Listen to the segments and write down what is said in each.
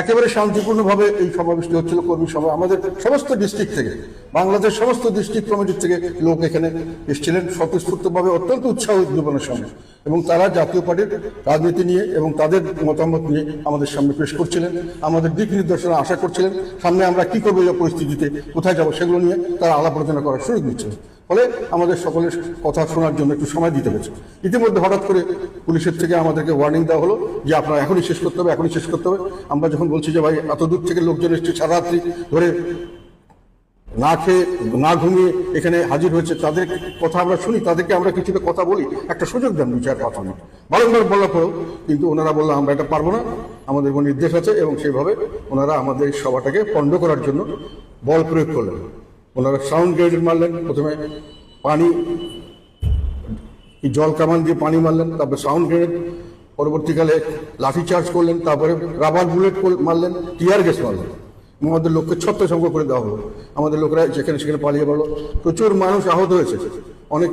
একেবারে শান্তিপূর্ণভাবে এই সমাবেশটি হচ্ছিল কর্মী সভা। আমাদের সমস্ত ডিস্ট্রিক্ট থেকে বাংলাদেশ সমস্ত ডিস্ট্রিক্ট কমিটির থেকে লোক এখানে এসেছিলেন। স্বতঃস্ফূর্তভাবে অত্যন্ত উৎসাহ উদ্দীপনার সঙ্গে। এবং তারা জাতীয় পার্টির রাজনীতি নিয়ে এবং তাদের মতামত নিয়ে আমাদের সামনে পেশ করছিলেন। আমাদের দিক নির্দেশনা আশা করছিলেন, সামনে আমরা কি করব এই পরিস্থিতিতে, কোথায় যাব সেগুলো নিয়ে তারা আলাপ আলোচনা করার সুযোগ দিচ্ছিলেন ফলে আমাদের সকলের কথা শোনার জন্য একটু সময় দিতে হয়েছে। ইতিমধ্যে হঠাৎ করে পুলিশের থেকে আমাদেরকে ওয়ার্নিং দেওয়া হলো যে আপনারা এখনই শেষ করতে হবে, এখনই শেষ করতে হবে। আমরা যখন বলছি যে ভাই, এত দূর থেকে লোকজন এসছে সারা রাত্রি ধরে না খেয়ে, না ঘুমিয়ে এখানে হাজির হয়েছে, তাদের কথা আমরা শুনি, তাদেরকে আমরা কিছুটা কথা বলি, একটা সুযোগ দেন দু চার পাঁচ মিনিট বারংবার বলার পরেও কিন্তু ওনারা বলল, আমরা এটা পারব না। আমাদের কোনো নির্দেশ আছে এবং সেইভাবে ওনারা আমাদের সভাটাকে পণ্ড করার জন্য বল প্রয়োগ করলেন। ওনারা সাউন্ড গ্রেনেড মারলেন, প্রথমে পানি জল কামান দিয়ে পানি মারলেন, তারপরে সাউন্ড গ্রেনেড পরবর্তীকালে লাঠি চার্জ করলেন, তারপরে রাবার বুলেট মারলেন টিয়ার গ্যাস মারলেন। আমাদের লোককে ছত্র সঙ্গ করে দেওয়া হলো। আমাদের লোকরা যেখানে সেখানে পালিয়ে পড়ল প্রচুর মানুষ আহত হয়েছে। অনেক,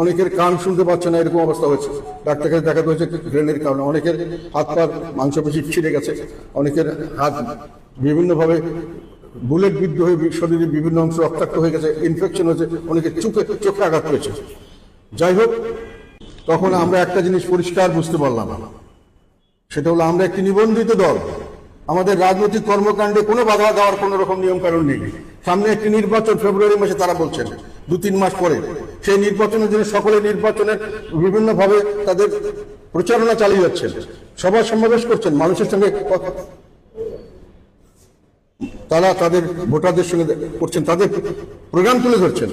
অনেকের কান শুনতে পাচ্ছে না, এরকম অবস্থা হয়েছে। ডাক্তার কাছে দেখাতে হয়েছে গ্রেনের কারণে। অনেকের হাত পার মাংসপেশি ছিঁড়ে গেছে। অনেকের হাত বিভিন্নভাবে বুলেট বিদ্ধ হয়ে শরীরে বিভিন্ন অংশ রক্তাক্ত হয়ে গেছে ইনফেকশন হয়েছে, অনেকে চোখে চোখে আঘাত পেয়েছে। যাই হোক, তখন আমরা একটা জিনিস পরিষ্কার বুঝতে পারলাম। সেটা হলো আমরা একটি নিবন্ধিত দল। আমাদের রাজনৈতিক কর্মকাণ্ডে কোনো বাধা দেওয়ার কোনো রকম নিয়ম কারণ নেই। সামনে একটি নির্বাচন ফেব্রুয়ারি মাসে তারা বলছেন, দু তিন মাস পরে। সেই নির্বাচনের জন্য সকলে নির্বাচনের বিভিন্নভাবে তাদের প্রচারণা চালিয়ে যাচ্ছেন। সভা সমাবেশ করছেন, মানুষের সঙ্গে তারা তাদের ভোটারদের সঙ্গে করছেন, তাদের প্রোগ্রাম তুলে ধরছেন।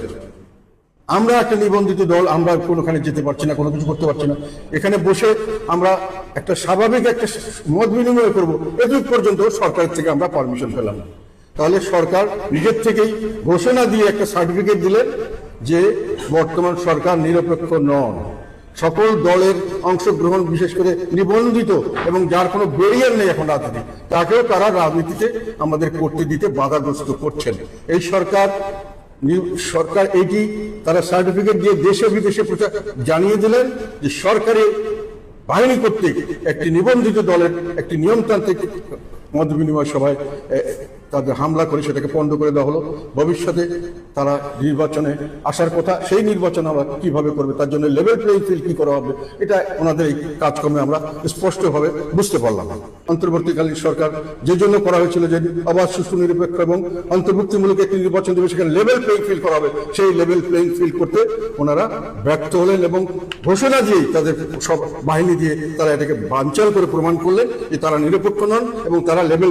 আমরা একটা নিবন্ধিত দল, আমরা কোনোখানে যেতে পারছি না, কোনো কিছু করতে পারছি না। এখানে বসে আমরা একটা স্বাভাবিক একটা মত বিনিময় করব এটুক পর্যন্ত সরকারের থেকে আমরা পারমিশন পেলাম। তাহলে সরকার নিজের থেকেই ঘোষণা দিয়ে একটা সার্টিফিকেট দিলেন যে বর্তমান সরকার নিরপেক্ষ নন। সকল দলের অংশগ্রহণ বিশেষ করে নিবন্ধিত এবং যার কোনো বেরিয়ার নেই এখন রাজনীতি, তাকেও তারা রাজনীতিতে আমাদের করতে দিতে বাধাগ্রস্ত করছেন। এই সরকার সরকার এইটি তারা সার্টিফিকেট দিয়ে দেশে বিদেশে প্রচার জানিয়ে দিলেন যে সরকারি বাহিনী কর্তৃক একটি নিবন্ধিত দলের একটি নিয়মতান্ত্রিক মত বিনিময় সভায় তাদের হামলা করে সেটাকে পণ্ড করে দেওয়া হলো। ভবিষ্যতে তারা নির্বাচনে আসার কথা, সেই নির্বাচন আমরা কীভাবে করবে, তার জন্য লেভেল প্লেইং ফিল্ড কি করা হবে, এটা ওনাদের এই কাজকর্মে আমরা স্পষ্টভাবে বুঝতে পারলাম। অন্তর্বর্তীকালীন সরকার যে জন্য করা হয়েছিল যে আবার সুষ্ঠু, নিরপেক্ষ এবং অন্তর্ভুক্তিমূলক একটি নির্বাচন দেবে, সেখানে লেভেল প্লেইং ফিল্ড করা হবে, সেই লেভেল প্লেইং ফিল্ড করতে ওনারা ব্যর্থ হলেন এবং ঘোষণা দিয়ে তাদের সব বাহিনী দিয়ে তারা এটাকে বানচাল করে প্রমাণ করলেন যে তারা নিরপেক্ষ নন এবং তারা লেভেল